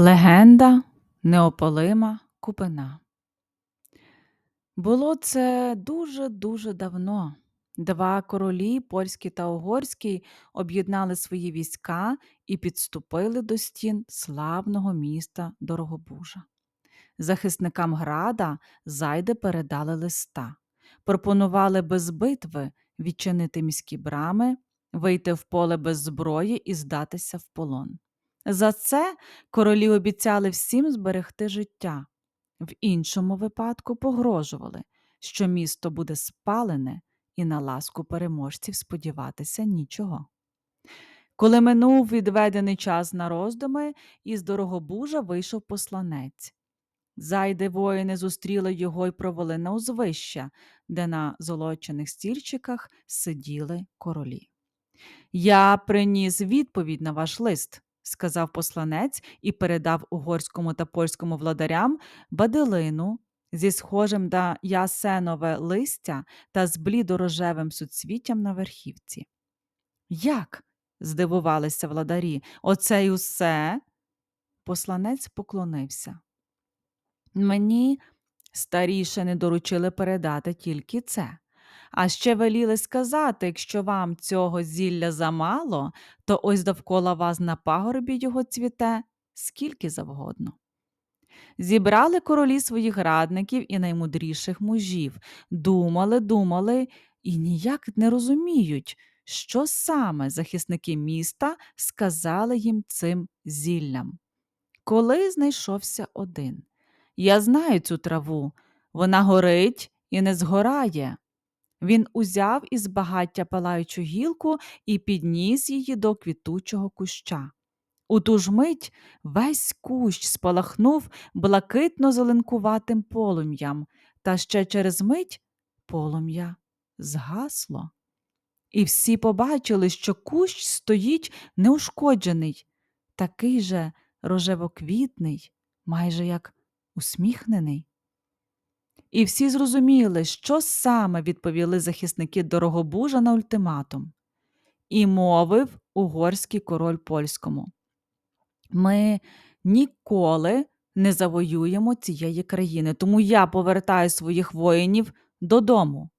Легенда неопалима купина. Було це дуже-дуже давно. Два королі, польський та угорський, об'єднали свої війська і підступили до стін славного міста Дорогобужа. Захисникам града зайди передали листа, пропонували без битви відчинити міські брами, вийти в поле без зброї і здатися в полон. За це королі обіцяли всім зберегти життя. В іншому випадку погрожували, що місто буде спалене і на ласку переможців сподіватися нічого. Коли минув відведений час на роздуми, із Дорогобужа вийшов посланець. Зайде воїни зустріли його й провели на узвища, де на золочених стільчиках сиділи королі. Я приніс відповідь на ваш лист, сказав посланець і передав угорському та польському владарям баделину зі схожим на ясенове листя та з блідорожевим суцвіттям на верхівці. Як? здивувалися владарі, оце й усе? Посланець поклонився. Мені старіше не доручили передати тільки це. А ще веліли сказати, якщо вам цього зілля замало, то ось довкола вас на пагорбі його цвіте скільки завгодно. Зібрали королі своїх радників і наймудріших мужів, думали, думали і ніяк не розуміють, що саме захисники міста сказали їм цим зіллям. Коли знайшовся один. Я знаю цю траву, вона горить і не згорає. Він узяв із багаття палаючу гілку і підніс її до квітучого куща. У ту ж мить весь кущ спалахнув блакитно зеленкуватим полум'ям, та ще через мить полум'я згасло. І всі побачили, що кущ стоїть неушкоджений, такий же рожевоквітний, майже як усміхнений. І всі зрозуміли, що саме відповіли захисники Дорогобужа на ультиматум. І мовив угорський король польському. Ми ніколи не завоюємо цієї країни, тому я повертаю своїх воїнів додому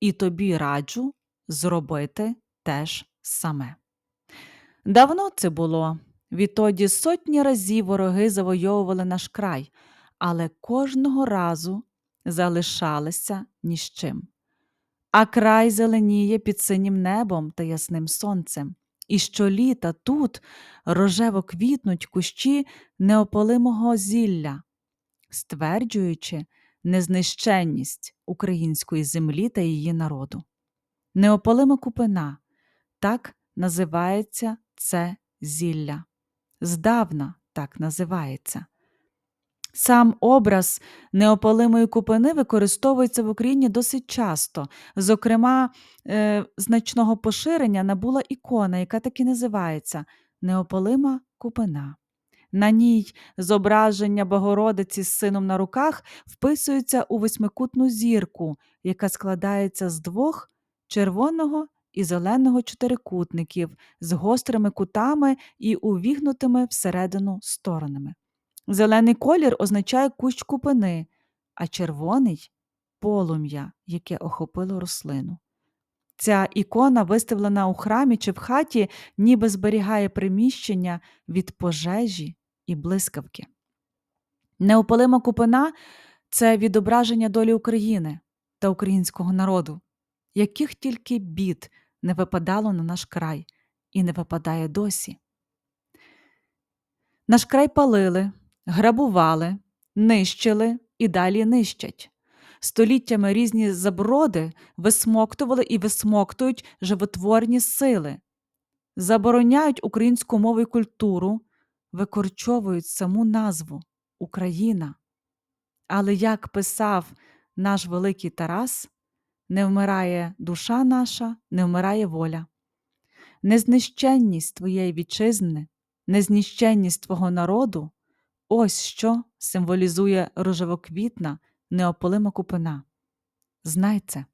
і тобі раджу зробити теж саме. Давно це було. Відтоді сотні разів вороги завойовували наш край, але кожного разу залишалися ні з чим. А край зеленіє під синім небом та ясним сонцем, і щоліта тут рожево квітнуть кущі неопалимого зілля, стверджуючи незнищенність української землі та її народу. Неопалима купина так називається це зілля. Здавна так називається. Сам образ неопалимої купини використовується в Україні досить часто. Зокрема, е, значного поширення набула ікона, яка так і називається Неопалима купина. На ній зображення Богородиці з сином на руках вписується у восьмикутну зірку, яка складається з двох червоного і зеленого чотирикутників з гострими кутами і увігнутими всередину сторонами. Зелений колір означає кущ купини, а червоний полум'я, яке охопило рослину. Ця ікона, виставлена у храмі чи в хаті, ніби зберігає приміщення від пожежі і блискавки. Неопалима купина це відображення долі України та українського народу, яких тільки бід не випадало на наш край і не випадає досі. Наш край палили, грабували, нищили і далі нищать. Століттями різні заброди висмоктували і висмоктують животворні сили, забороняють українську мову і культуру, викорчовують саму назву Україна. Але як писав наш великий Тарас, не вмирає душа наша, не вмирає воля. Незнищенність твоєї вітчизни, незнищенність твого народу ось що символізує рожевоквітна, неопалима купина. Знай це.